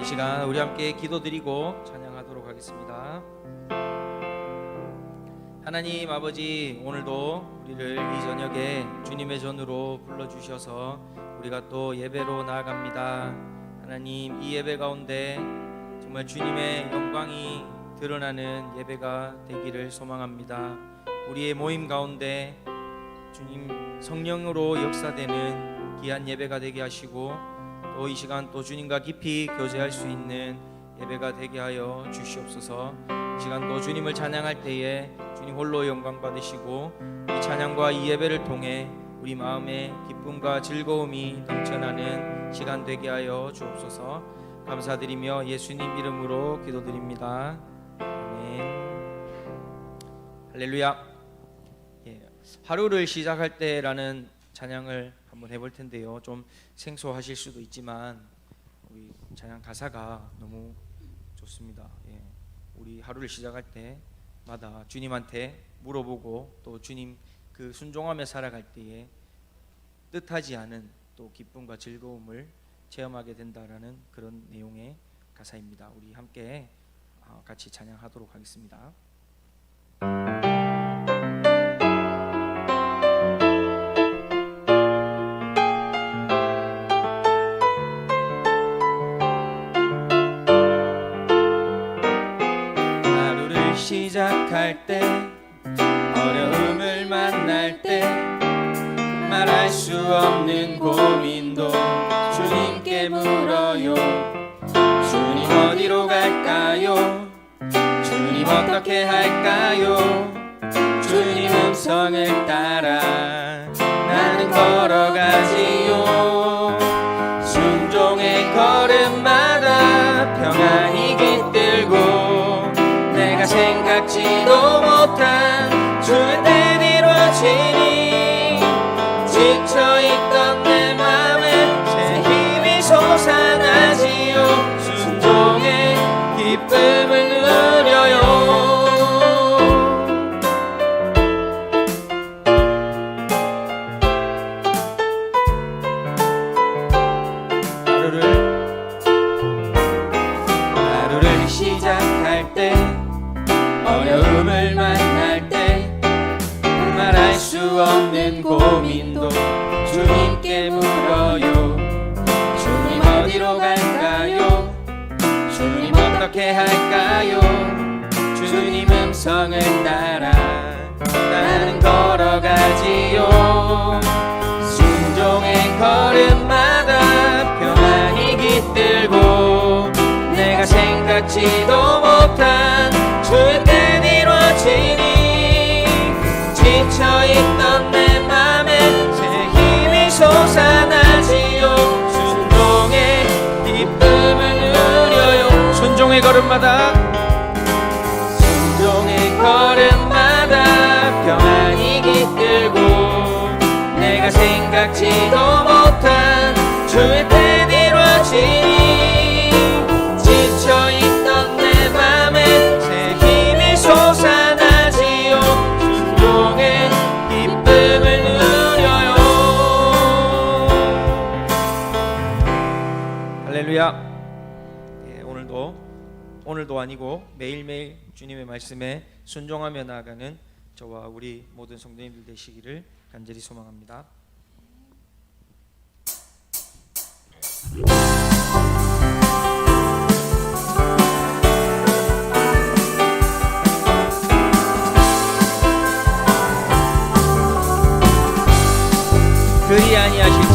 이 시간 우리 함께 기도드리고 찬양하도록 하겠습니다. 하나님 아버지 오늘도 우리를 이 저녁에 주님의 전으로 불러 주셔서 우리가 또 예배로 나아갑니다. 하나님 이 예배 가운데 정말 주님의 영광이 드러나는 예배가 되기를 소망합니다. 우리의 모임 가운데 주님 성령으로 역사되는 귀한 예배가 되게 하시고 또 이 시간 또 주님과 깊이 교제할 수 있는 예배가 되게 하여 주시옵소서. 이 시간도 주님을 찬양할 때에 주님 홀로 영광 받으시고 이 찬양과 이 예배를 통해 우리 마음에 기쁨과 즐거움이 넘쳐나는 시간 되게 하여 주옵소서. 감사드리며 예수님 이름으로 기도드립니다. 아멘. 할렐루야. 예, 하루를 시작할 때라는 찬양을 한번 해볼 텐데요. 좀 생소하실 수도 있지만 우리 찬양 가사가 너무 좋습니다. 예, 우리 하루를 시작할 때마다 주님한테 물어보고 또 주님 그 순종하며 살아갈 때에 뜻하지 않은 또 기쁨과 즐거움을 체험하게 된다라는 그런 내용의 가사입니다. 우리 함께 어, 같이 찬양하도록 하겠습니다. 시작할 때 어려움을 만날 때 말할 수 없는 고민도 주님께 물어요. 주님 어디로 갈까요? 주님 어떻게 할까요? 주님 음성을 따라 생각지도 못한 할렐루야 예, 오늘도 오늘도 아니고 매일매일 주님의 말씀에 순종하며 나아가는 저와 우리 모든 성도님들 되시기를 간절히 소망합니다. 그리 아니하실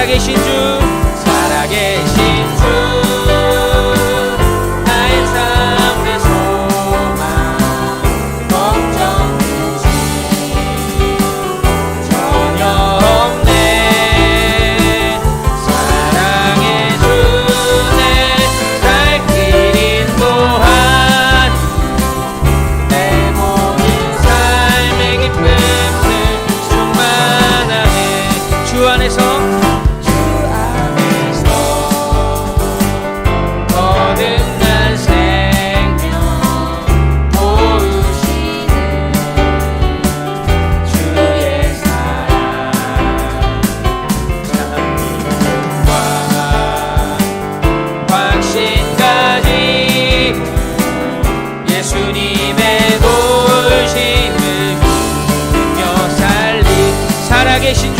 Saga Shinju Relegation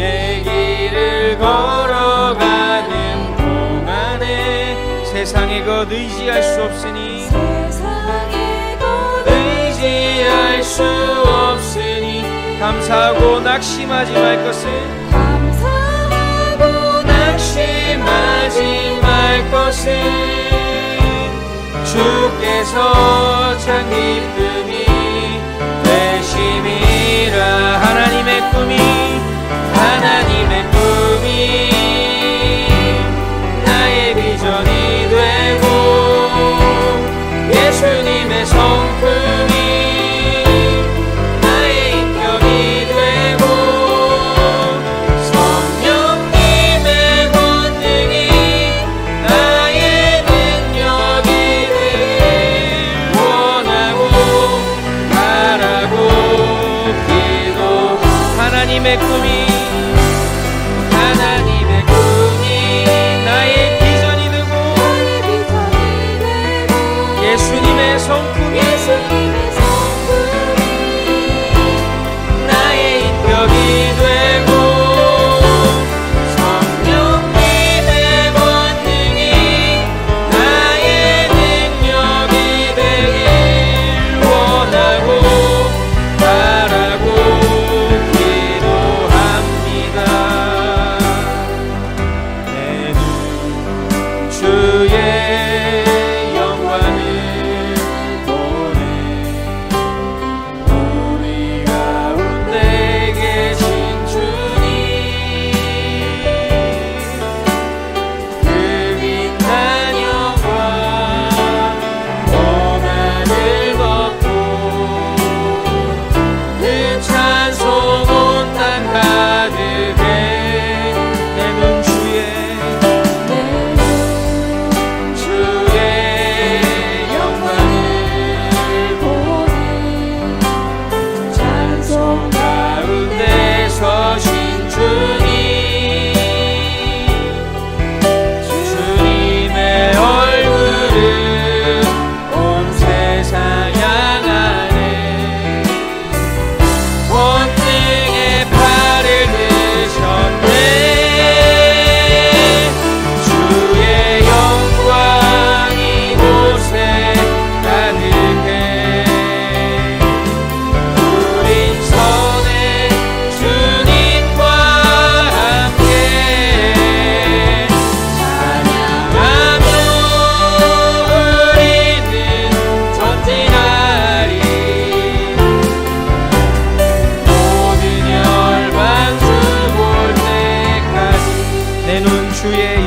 주의 길을 걸어가는 동안에 세상의 것 의지할 수 없으니 세상의 것 의지할 수 없으니 감사하고 낙심하지 말 것을 감사하고 낙심하지 말 것을 주께서 참 기쁨이 되심이라 하나님의 꿈이 하나님의 country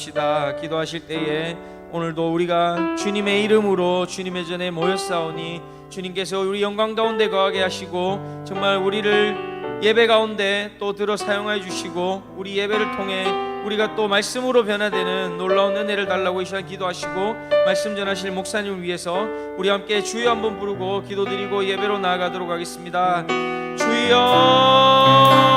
나갑시다. 기도하실 때에 오늘도 우리가 주님의 이름으로 주님의 전에 모였사오니 주님께서 우리 영광 가운데 거하게 하시고 정말 우리를 예배 가운데 또 들어 사용하여 주시고 우리 예배를 통해 우리가 또 말씀으로 변화되는 놀라운 은혜를 달라고 이 시간 기도하시고 말씀 전하실 목사님을 위해서 우리 함께 주여 한번 부르고 기도드리고 예배로 나아가도록 하겠습니다. 주여